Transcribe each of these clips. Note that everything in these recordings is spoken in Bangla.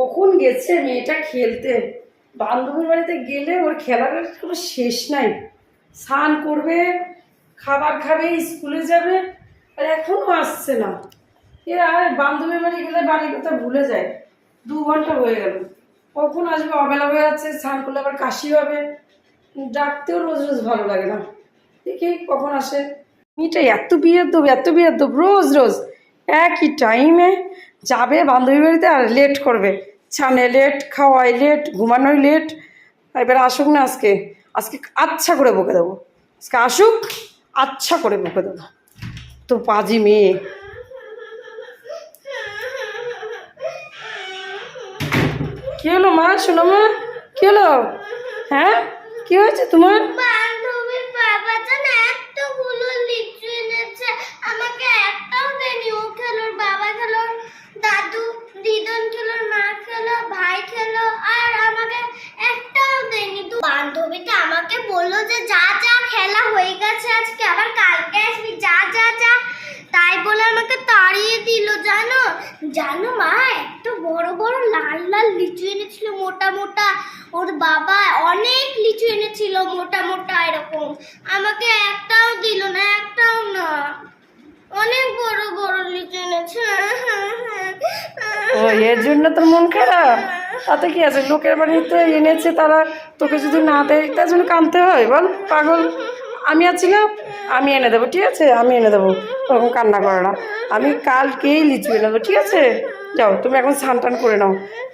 কখন গেছে মেয়েটা খেলতে? বান্ধবীর বাড়িতে গেলে ওর খেলার কোনো শেষ নাই। স্নান করবে, খাবার খাবে, স্কুলে যাবে, আর এখনও আসছে না। এ আর বান্ধবীর বাড়ি গেলে বাড়ির কথা ভুলে যায়। দু ঘণ্টা হয়ে গেল। কখন আসবে? অবেলা হয়ে যাচ্ছে, স্নান করলে আবার কাশি হবে। ডাকতেও রোজ রোজ ভালো লাগে না। দেখি কখন আসে। মেয়েটা এত বিয়ের দেবো এত বিয়ের দেবো রোজ রোজ। একই টাইমে যাবে বান্ধবী বাড়িতে আর লেট করবে। ছানে লেট খাওয়াই লেট ঘুমানোই লেট এবার আসুক না আজকে। আজকে আচ্ছা করে বকে দেবো। আজকে আসুক আচ্ছা করে বকে দেবো। তো পাজি মেয়ে। কি হলো মা? শোনো মা। কি হলো? হ্যাঁ? কি হয়েছে তোমার বান্ধবীর বাবাটা না এতগুলো লিচু এনেছে আমাকে একটাও দেয়নি ও খেলো ওর বাবা খেলো ওর দাদু দিদন খেলো ওর মা খেলো ভাই খেলো আর আমাকে একটাও দেয়নি তো বান্ধবীটা আমাকে বলল যে যা যা খেলা হয়ে গেছে আজকে আবার কালকে আসবি যা যা যা তাই বলে আমাকে তাড়িয়ে দিল, জানো? জানো মা, এত বড় বড় লাল লাল লিচু এনেছিল, মোটা মোটা। ওর বাবা অনেক লিচু এনেছিল, মোটা মোটা এরকম। আমাকে একটাও দিল না, একটাও না। অনেক বড় বড় লিচু এনেছে। ও, এর জন্য তোর মন খারাপ? তাতে কি আছে? লোকের বাড়িতে এনেছে তারা, তোকে যদি না দেয়, তার জন্য কানতে হয়, বল, পাগল। আমি আছি না, আমি এনে দেবো, ঠিক আছে? আমি এনে দেবো, ওরকম কান্না করে না। আমি কালকেই লিচু এনে দেবো, ঠিক আছে? যাও, তুমি এখন স্নান টান করে নাও।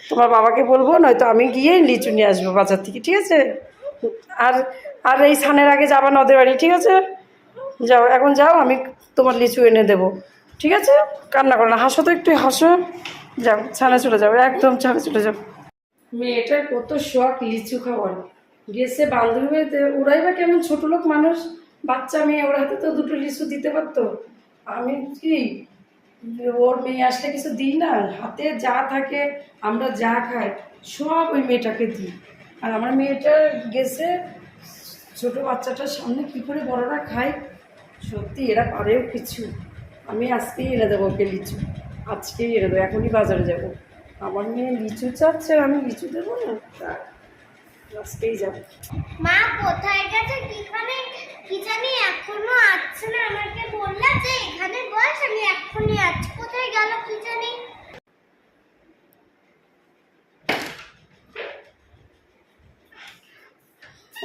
তোমার বাবাকে বলব, নয়তো আমি গিয়ে লিচু নিয়ে আসব বাজার থেকে, ঠিক আছে? আর আর এই স্নানের আগে যাবা নদের বাড়ি, ঠিক আছে? যাও, এখন যাও, আমি তোমার লিচু এনে দেবো, ঠিক আছে? কান্না করো না, হাসো তো একটু, হাসো। যাও ছানে চলে যাও, একদম ছানা চলে যাও। মেয়েটার কত শখ লিচু খাওয়ার। গেছে বান্ধবী বাড়িতে, ওরাই বা কেমন ছোট লোক মানুষ, বাচ্চা মেয়ে, ওর হাতে তো দুটো লিচু দিতে পারতো। আমি কি, ওর মেয়ে আসলে কিছু দিই না, হাতে যা থাকে আমরা যা খাই, সব ওই মেয়েটাকে দিই। আর আমার মেয়েটা গেছে, ছোট বাচ্চাটার সামনে কি করে বড়রা খায়? সত্যি, এরা পারেও কিছু। আমি আজকেই এনে দেবো ওকে লিচু, আজকেই এনে দেবো, এখনই বাজারে যাব। আমার মেয়ে লিচু চাচ্ছে আর আমি লিচু দেবো না? আজকেই যাব মা, কোথায় গেছে কিখানে কি জানি এখনও আসছে না। আমাকে বললা যে এখানে বস, আমি এক্ষুনি আছি কোথায় গেল কি জানি?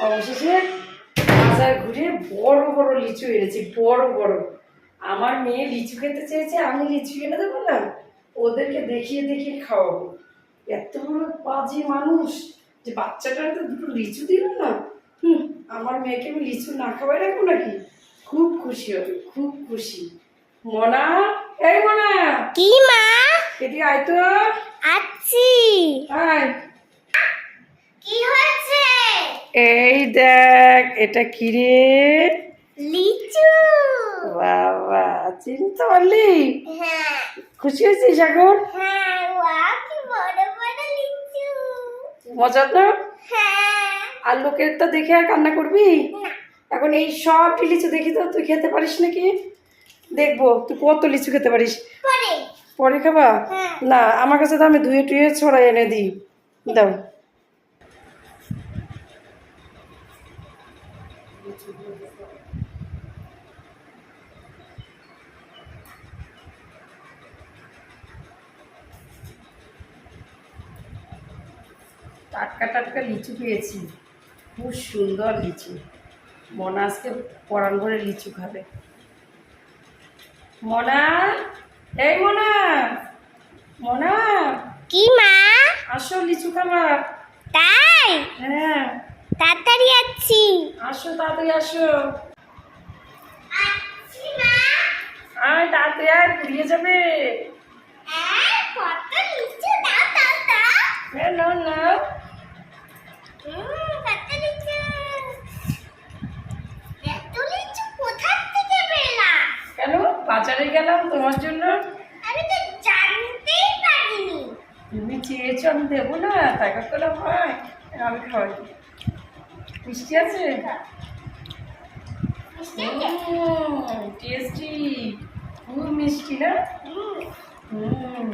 অবশেষে বাজার ঘুরে বড় বড় লিচু এনেছি, বড় বড়। আমার মেয়ে লিচু খেতে চেয়েছে, আমি লিচু এনে দেবো না? ওদেরকে দেখিয়ে দেখিয়ে খাওয়াবো। এত বড় বাজি মানুষ। যে বাচ্চাটার তো দুটো লিচু দিল না? হুম। আমার মেয়েকে আমি লিচু না খাওয়াই রাখব নাকি? খুব খুশি হবে খুব খুশি। মনা এই মনা! কি মা? এটি আয় তো। আছি আয়। কি হয়েছে? এই দেখ এটা কি রে? লিচু। বাবা চিনতে পারলি? হ্যাঁ। খুশি হয়েছিস এখন? হ্যাঁ ওয়া কি বড় বড় লিচু মজা তো হ্যাঁ। আর লোকের তো দেখে আর কান্না করবি? এখন এই সব লিচু দেখি তো তুই খেতে পারিস নাকি? দেখব তুই কত লিচু খেতে পারিস? পরে। পরে খাবা? হ্যাঁ। না আমার কাছে তো আমি ধুয়ে টুয়ে ছড়াই এনে দিই। দাও। টাটকা টাটকা লিচু পেয়েছি। খুব সুন্দর লিচু। মনা আজকে পরান ভরে লিচু খাবে। মনা এই মনা মনা। কি মা? আসো লিচু খাবা তাই? হ্যাঁ। তাড়াতাড়ি আছি আসো তাড়াতাড়ি আসো। আয় তাড়াতাড়ি আয় পুড়িয়ে যাবে। হ্যাঁ কত লিচু দাও দাও দাও। হ্যাঁ নাও নাও হুম কত লিচু এত লিচু কোথা থেকে পেলা কেন বাজারে গেলাম তোমার জন্য। আমি তো জানতেই পারিনি। তুমি চেয়েছো আমি দেবো না তাই না হয় আমি খাওয়াই মিষ্টি আছে? টেস্টি। খুব মিষ্টি না? হুম।